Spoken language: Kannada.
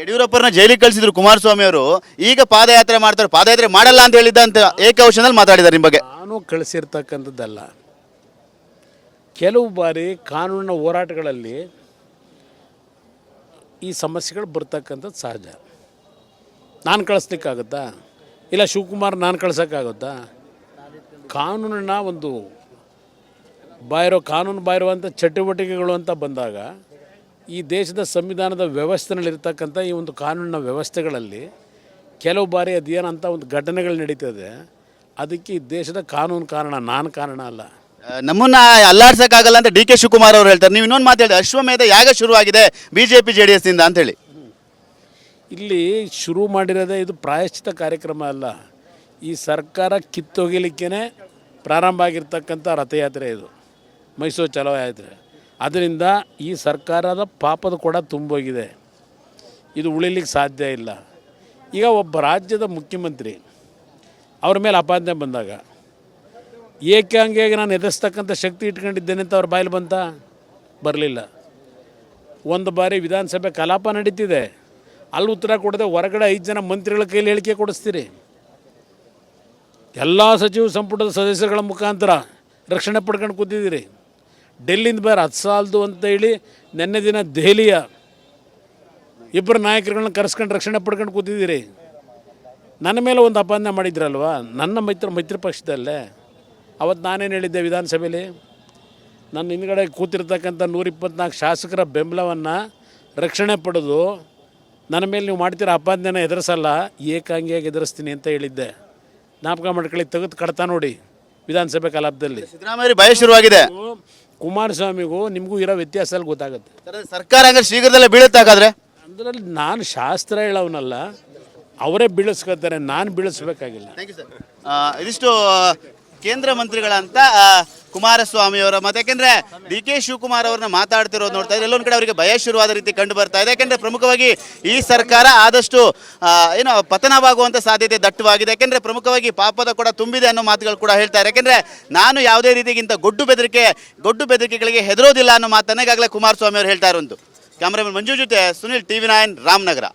ಯಡಿಯೂರಪ್ಪರನ್ನ ಜೈಲಿಗೆ ಕಳಿಸಿದ್ರು ಕುಮಾರಸ್ವಾಮಿ ಅವರು. ಈಗ ಪಾದಯಾತ್ರೆ ಮಾಡ್ತಾರೆ. ಪಾದಯಾತ್ರೆ ಮಾಡಲ್ಲ ಅಂತ ಹೇಳಿದ್ದ ಅಂತ ಏಕವಚನದಲ್ಲಿ ಮಾತಾಡಿದ್ದಾರೆ ನಿಮ್ಮ ಬಗ್ಗೆ. ನಾನು ಕಳಿಸಿರ್ತಕ್ಕಂಥದ್ದಲ್ಲ. ಕೆಲವು ಬಾರಿ ಕಾನೂನಿನ ಹೋರಾಟಗಳಲ್ಲಿ ಈ ಸಮಸ್ಯೆಗಳು ಬರ್ತಕ್ಕಂಥದ್ದು ಸಹಜ. ನಾನು ಕಳಿಸ್ಲಿಕ್ಕಾಗುತ್ತಾ? ಇಲ್ಲ, ಶಿವಕುಮಾರ್ ನಾನು ಕಳ್ಸೋಕ್ಕಾಗುತ್ತಾ? ಕಾನೂನಿನ ಒಂದು ಬಾಯಿರೋ, ಕಾನೂನು ಬಾಯಿರುವಂಥ ಚಟುವಟಿಕೆಗಳು ಅಂತ ಬಂದಾಗ ಈ ದೇಶದ ಸಂವಿಧಾನದ ವ್ಯವಸ್ಥೆನಲ್ಲಿರ್ತಕ್ಕಂಥ ಈ ಒಂದು ಕಾನೂನಿನ ವ್ಯವಸ್ಥೆಗಳಲ್ಲಿ ಕೆಲವು ಬಾರಿ ಅದೇನಂತ ಒಂದು ಘಟನೆಗಳು ನಡೀತದೆ. ಅದಕ್ಕೆ ಈ ದೇಶದ ಕಾನೂನು ಕಾರಣ ನಾನು ಕಾರಣ ಅಲ್ಲ. ನಮ್ಮನ್ನ ಅಲ್ಲಾಡ್ಸಕ್ಕಾಗಲ್ಲ ಅಂತ ಡಿ ಕೆ ಶಿವಕುಮಾರ್ ಅವರು ಹೇಳ್ತಾರೆ. ನೀವು ಇನ್ನೊಂದು ಮಾತು ಹೇಳಿದ್ರೆ ಅಶ್ವಮೇಧ ಯಾಗ ಶುರುವಾಗಿದೆ ಬಿ ಜೆ ಡಿ ಎಸ್ ಇಂದ ಅಂತ ಹೇಳಿ. ಇಲ್ಲಿ ಶುರು ಮಾಡಿರೋದೇ ಇದು ಪ್ರಾಯಶ್ಚಿತ ಕಾರ್ಯಕ್ರಮ ಅಲ್ಲ. ಈ ಸರ್ಕಾರ ಕಿತ್ತೊಗಿಲಿಕ್ಕೇ ಪ್ರಾರಂಭ ಆಗಿರ್ತಕ್ಕಂಥ ರಥಯಾತ್ರೆ ಇದು. ಮೈಸೂರು ಚಲೋ ಯಾತ್ರೆ. ಅದರಿಂದ ಈ ಸರ್ಕಾರದ ಪಾಪದ ಕೂಡ ತುಂಬೋಗಿದೆ. ಇದು ಉಳಿಲಿಕ್ಕೆ ಸಾಧ್ಯ ಇಲ್ಲ. ಈಗ ಒಬ್ಬ ರಾಜ್ಯದ ಮುಖ್ಯಮಂತ್ರಿ ಅವ್ರ ಮೇಲೆ ಅಪಾದನೆ ಬಂದಾಗ ಏಕಾಂಗಿಯಾಗಿ ನಾನು ಎದುರಿಸ್ತಕ್ಕಂಥ ಶಕ್ತಿ ಇಟ್ಕೊಂಡಿದ್ದೇನೆ ಅಂತ ಅವ್ರ ಬಾಯಲ್ಲಿ ಬಂತ? ಬರಲಿಲ್ಲ. ಒಂದು ಬಾರಿ ವಿಧಾನಸಭೆ ಕಲಾಪ ನಡೀತಿದೆ. ಅಲ್ಲಿ ಉತ್ತರ ಕೊಡದೆ ಹೊರಗಡೆ ಐದು ಜನ ಮಂತ್ರಿಗಳ ಕೈಲಿ ಹೇಳಿಕೆ ಕೊಡಿಸ್ತೀರಿ? ಎಲ್ಲ ಸಚಿವ ಸಂಪುಟದ ಸದಸ್ಯರುಗಳ ಮುಖಾಂತರ ರಕ್ಷಣೆ ಪಡ್ಕೊಂಡು ಕೂತಿದ್ದೀರಿ. ಡೆಲ್ಲಿಯಿಂದ ಬೇರೆ ಹತ್ತು ಸಾಲದು ಅಂತ ಹೇಳಿ ನಿನ್ನೆ ದಿನ ದೆಹಲಿಯ ಇಬ್ಬರು ನಾಯಕರುಗಳನ್ನ ಕರೆಸ್ಕೊಂಡು ರಕ್ಷಣೆ ಪಡ್ಕೊಂಡು ಕೂತಿದ್ದೀರಿ. ನನ್ನ ಮೇಲೆ ಒಂದು ಅಪಾದನೆ ಮಾಡಿದ್ರಲ್ವ? ನನ್ನ ಮೈತ್ರ ಮೈತ್ರಿ ಪಕ್ಷದಲ್ಲೇ. ಅವತ್ತು ನಾನೇನು ಹೇಳಿದ್ದೆ ವಿಧಾನಸಭೆಯಲ್ಲಿ? ನನ್ನ ಹಿಂದ್ಗಡೆ ಕೂತಿರ್ತಕ್ಕಂಥ ನೂರಿಪ್ಪತ್ನಾಲ್ಕು ಶಾಸಕರ ಬೆಂಬಲವನ್ನು ರಕ್ಷಣೆ ಪಡೆದು ನನ್ನ ಮೇಲೆ ನೀವು ಮಾಡ್ತಿರೋ ಅಪಾದನೆನ ಎದುರಿಸಲ್ಲ, ಏಕಾಂಗಿಯಾಗಿ ಎದುರಿಸ್ತೀನಿ ಅಂತ ಹೇಳಿದ್ದೆ. ಜ್ಞಾಪಕ ಮಾಡ್ಕೊಳ್ಳಿ, ತೆಗೆದು ಕಡ್ತಾ ನೋಡಿ ವಿಧಾನಸಭೆ ಕಲಾಪದಲ್ಲಿ. ಸಿದ್ದರಾಮಯ್ಯ ಭಯ ಶುರುವಾಗಿದೆ. ಕುಮಾರಸ್ವಾಮಿಗೂ ನಿಮಗೂ ಇರೋ ವ್ಯತ್ಯಾಸ ಅಲ್ಲಿ ಗೊತ್ತಾಗುತ್ತೆ. ಸರ್, ಸರ್ಕಾರ ಹಂಗಾರೆ ಶೀಘ್ರದಲ್ಲೇ ಬೀಳುತ್ತೆ ಹಾಗಾದ್ರೆ? ಅದರಲ್ಲಿ ನಾನು ಶಾಸ್ತ್ರ ಹೇಳೋನಲ್ಲ ಅವರೇ ಬೀಳಿಸ್ಕೊತಾರೆ ನಾನು ಬೀಳಿಸ್ಬೇಕಾಗಿಲ್ಲ. ಥ್ಯಾಂಕ್ ಯು ಸರ್ ಇದಿಷ್ಟು ಕೇಂದ್ರ ಮಂತ್ರಿಗಳಂತ ಆ, ಕುಮಾರಸ್ವಾಮಿ ಅವರ ಮತ್ತೆ ಯಾಕೆಂದ್ರೆ ಡಿ ಕೆ ಶಿವಕುಮಾರ್ ಅವ್ರನ್ನ ಮಾತಾಡ್ತಿರೋದು ನೋಡ್ತಾ ಇದ್ರೆ ಎಲ್ಲೊಂದ್ ಕಡೆ ಅವರಿಗೆ ಭಯ ಶುರುವಾದ ರೀತಿ ಕಂಡು ಬರ್ತಾ ಇದೆ. ಯಾಕೆಂದ್ರೆ ಪ್ರಮುಖವಾಗಿ ಈ ಸರ್ಕಾರ ಆದಷ್ಟು ಏನೋ ಪತನವಾಗುವಂತ ಸಾಧ್ಯತೆ ದಟ್ಟವಾಗಿದೆ. ಯಾಕೆಂದ್ರೆ ಪ್ರಮುಖವಾಗಿ ಪಾಪದ ಕೂಡ ತುಂಬಿದೆ ಅನ್ನೋ ಮಾತುಗಳು ಕೂಡ ಹೇಳ್ತಾರೆ ಯಾಕೆಂದ್ರೆ ನಾನು ಯಾವುದೇ ರೀತಿಗಿಂತ ಗೊಡ್ಡು ಬೆದರಿಕೆ, ಗೊಡ್ಡು ಬೆದರಿಕೆಗಳಿಗೆ ಹೆದರೋದಿಲ್ಲ ಅನ್ನೋ ಮಾತನ್ನ ಈಗಾಗಲೇ ಕುಮಾರಸ್ವಾಮಿ ಅವರು ಹೇಳ್ತಾ ಇರೋದು. ಕ್ಯಾಮ್ರಾಮನ್ ಮಂಜು ಜೊತೆ ಸುನಿಲ್ ಟಿವಿ ನೈನ್ ರಾಮನಗರ.